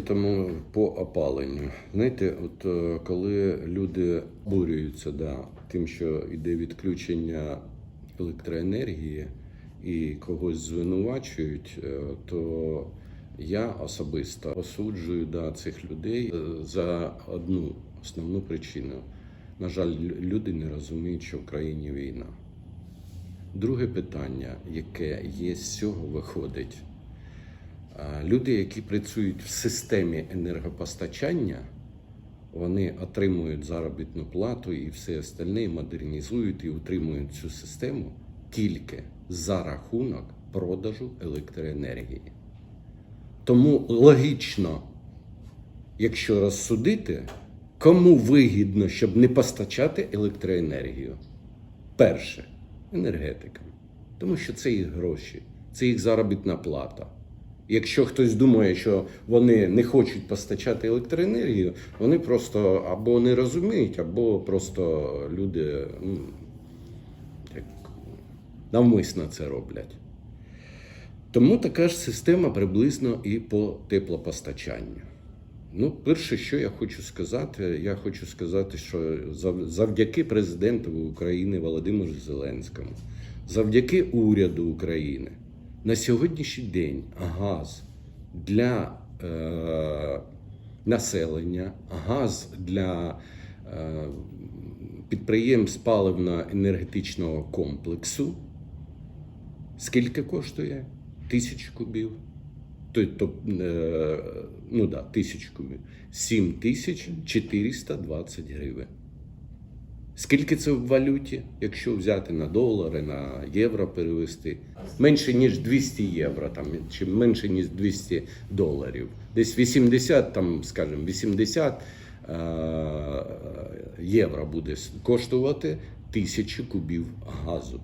Тому по опаленню. Знаєте, от е, коли люди бурюються да, тим, що йде відключення електроенергії і когось звинувачують, е, то я особисто осуджую да, цих людей е, за одну основну причину. На жаль, люди не розуміють, що в країні війна. Друге питання, яке є з цього виходить. Люди, які працюють в системі енергопостачання, вони отримують заробітну плату і все остальне, модернізують і утримують цю систему тільки за рахунок продажу електроенергії. Тому логічно, якщо розсудити, кому вигідно, щоб не постачати електроенергію? Перше енергетикам. Тому що це їх гроші, це їх заробітна плата. Якщо хтось думає, що вони не хочуть постачати електроенергію, вони просто або не розуміють, або просто люди ну, як, навмисно це роблять. Тому така ж система приблизно і по теплопостачанню. Ну, перше, що я хочу сказати, я хочу сказати, що завдяки президенту України Володимиру Зеленському, завдяки уряду України, на сьогоднішній день газ для е, населення, газ для е, підприємств паливно-енергетичного комплексу Скільки коштує? Тисячу кубів. То, то, е, ну да, тисячу кубів. 7 тисяч 420 гривень. Скільки це в валюті, якщо взяти на долари, на євро перевести? Менше ніж 200 євро, там, чи менше ніж 200 доларів. Десь 80, там, скажімо, 80 е, євро буде коштувати тисячу кубів газу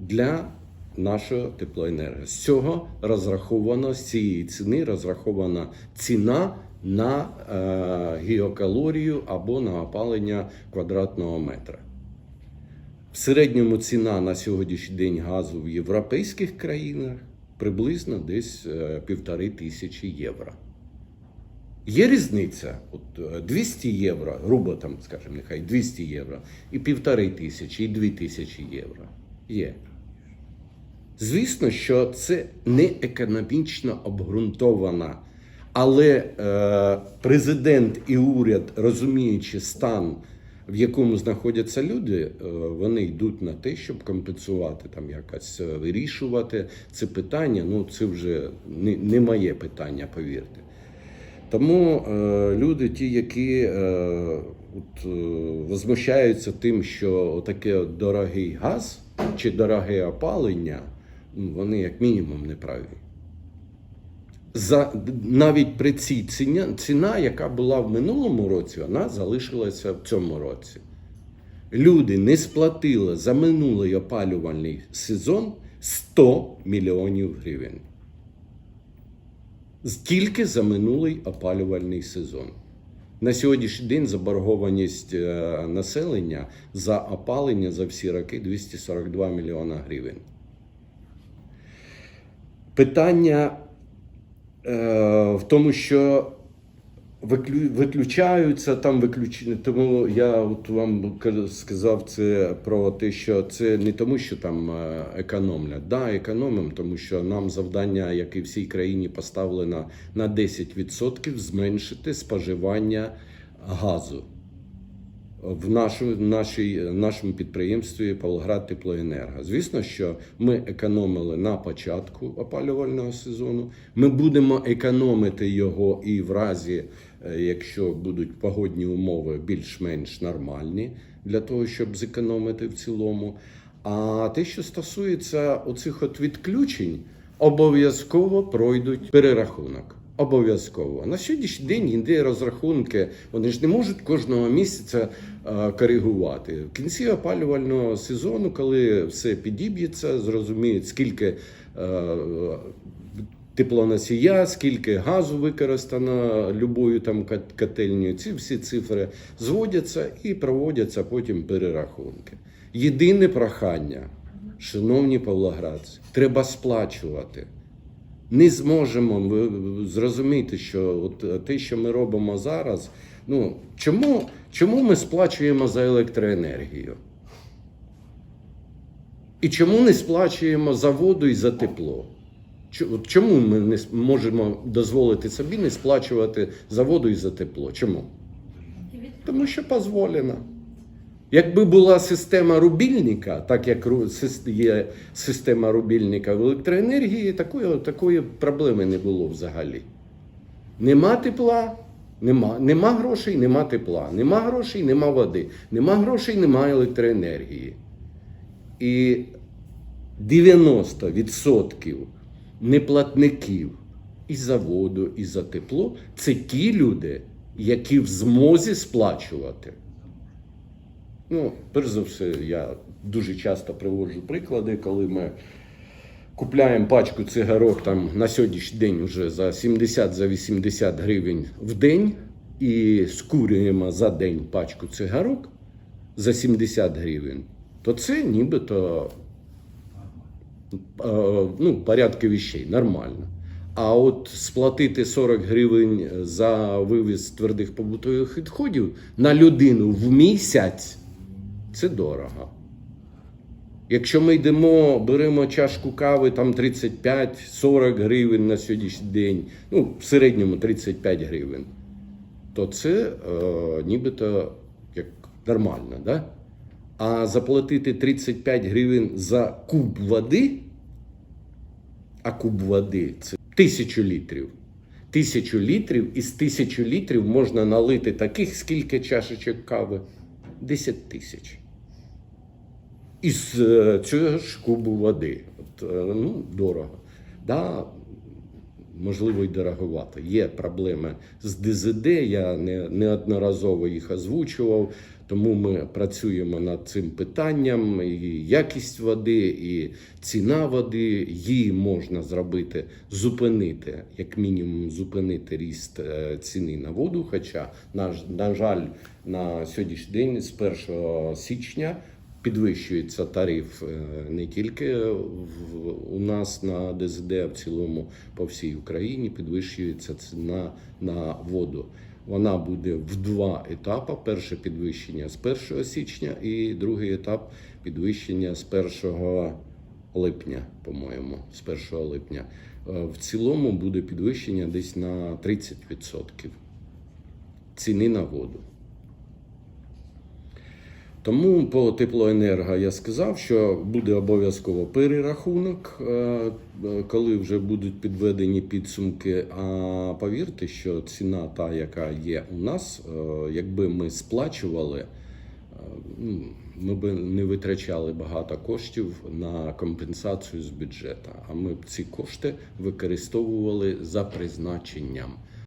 для нашого теплоенерго. З цього розраховано, з цієї ціни розрахована ціна на е, гіокалорію або на опалення квадратного метра. В середньому ціна на сьогоднішній день газу в європейських країнах приблизно десь е, півтори тисячі євро. Є різниця, от е, 200 євро, грубо там, скажімо, нехай 200 євро, і півтори тисячі, і дві тисячі євро. Є. Звісно, що це не економічно обґрунтована, але е, президент і уряд, розуміючи стан, в якому знаходяться люди, е, вони йдуть на те, щоб компенсувати там якось е, вирішувати це питання. Ну це вже не, не моє питання, повірте. Тому е, люди, ті, які е, от, е, возмущаються тим, що таке дорогий газ чи дороге опалення, ну, вони як мінімум не праві. За, навіть при цій ціні, ціна, яка була в минулому році, вона залишилася в цьому році. Люди не сплатили за минулий опалювальний сезон 100 мільйонів гривень. Тільки за минулий опалювальний сезон. На сьогоднішній день заборгованість е, населення за опалення за всі роки 242 мільйона гривень. Питання в тому, що виклю- виключаються там виключені. Тому я от вам ка- сказав це про те, що це не тому, що там е, економлять. Да, економимо, тому що нам завдання, як і всій країні, поставлено на 10% зменшити споживання газу. В нашу, нашій, нашому підприємстві Павлоград Теплоенерго. Звісно, що ми економили на початку опалювального сезону. Ми будемо економити його і в разі, е, якщо будуть погодні умови більш-менш нормальні, для того, щоб зекономити в цілому. А те, що стосується оцих от відключень, обов'язково пройдуть перерахунок. Обов'язково на сьогоднішній день йде розрахунки. Вони ж не можуть кожного місяця е, коригувати. В кінці опалювального сезону, коли все підіб'ється, зрозуміють, скільки е, теплоносія, скільки газу використано любою там кот- котельнею. Ці всі цифри зводяться і проводяться потім перерахунки. Єдине прохання, шановні павлоградці, треба сплачувати. Не зможемо зрозуміти, що от е, те, що ми робимо зараз, ну чому, чому ми сплачуємо за електроенергію? І чому не сплачуємо за воду і за тепло? Чому ми не можемо дозволити собі не сплачувати за воду і за тепло? Чому? Тому що дозволено. Якби була система рубільника, так як є система рубільника в електроенергії, такої, такої проблеми не було взагалі. Нема тепла, нема, нема грошей, нема тепла, нема грошей, нема води, нема грошей, нема електроенергії. І 90% неплатників і за воду, і за тепло це ті люди, які в змозі сплачувати. Ну, перш за все, я дуже часто приводжу приклади, коли ми купляємо пачку цигарок там на сьогоднішній день вже за 70 за 80 гривень в день і скурюємо за день пачку цигарок за 70 гривень, то це нібито е, ну, порядки вещей, нормально. А от сплатити 40 гривень за вивіз твердих побутових відходів на людину в місяць це дорого. Якщо ми йдемо, беремо чашку кави там 35-40 гривень на сьогоднішній день, ну, в середньому 35 гривень, то це е, нібито як нормально, да? А заплатити 35 гривень за куб води, а куб води це тисячу літрів. Тисячу літрів із тисячу літрів можна налити таких, скільки чашечок кави? 10 тисяч. Із е, цього ж кубу води. От, е, ну, дорого. Да, можливо, і дороговато. Є проблеми з ДЗД, я не, неодноразово їх озвучував, тому ми працюємо над цим питанням. І якість води, і ціна води, її можна зробити, зупинити, як мінімум, зупинити ріст е, ціни на воду. Хоча, на, на жаль, на сьогоднішній день з 1 січня підвищується тариф е, не тільки у нас на ДЗД, а в цілому по всій Україні підвищується ціна на воду. Вона буде в два етапи: перше підвищення з 1 січня, і другий етап підвищення з 1 липня, по-моєму, з 1 липня. Е, В цілому буде підвищення десь на 30% ціни на воду. Тому по теплоенерго я сказав, що буде обов'язково перерахунок, е, е, коли вже будуть підведені підсумки. А повірте, що ціна та, яка є у нас, е, якби ми сплачували, ну, ми б не витрачали багато коштів на компенсацію з бюджету. А ми б ці кошти використовували за призначенням.